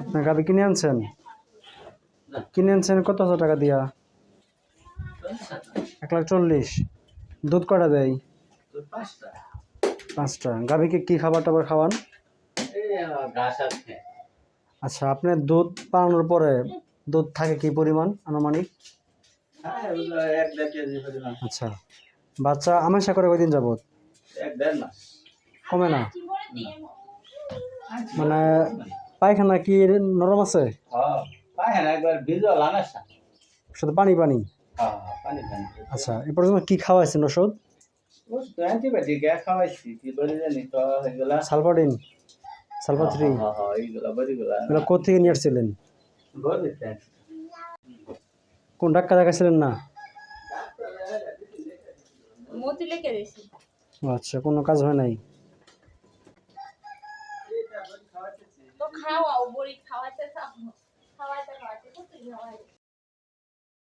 আপনার গাবি কিনে আনছেন? কিনে আনছেন কত হাজার টাকা দিয়া? এক লাখ চল্লিশ। দুধ কটা দেয়? পাঁচটা। গাভিকে কি খাবার টাবার খাওয়ান? আচ্ছা আপনার দুধ পালানোর পরে দুধ থাকে কি পরিমাণ আনুমানিক? আচ্ছা। বাচ্চা আমাশা করে কয়দিন যাবত কমে না? মানে পায়খানা কি নরম আছে? হ্যাঁ শুধু পানি পানি? হ্যাঁ পানি পানি। আচ্ছা এ পর্যন্ত কি খাওয়াইছেন ওষুধ? সালফাডিন সালফা থ্রি হ্যাঁ হ্যাঁ এগুলো কোথেকে নিয়ে আসছিলেন? কোন ডাক্তার দেখাছিলেন না? আচ্ছা কোনো কাজ হয় নাই? খাওয়াও বড়ি খাওয়াতে খাওয়াতে খাওয়াতে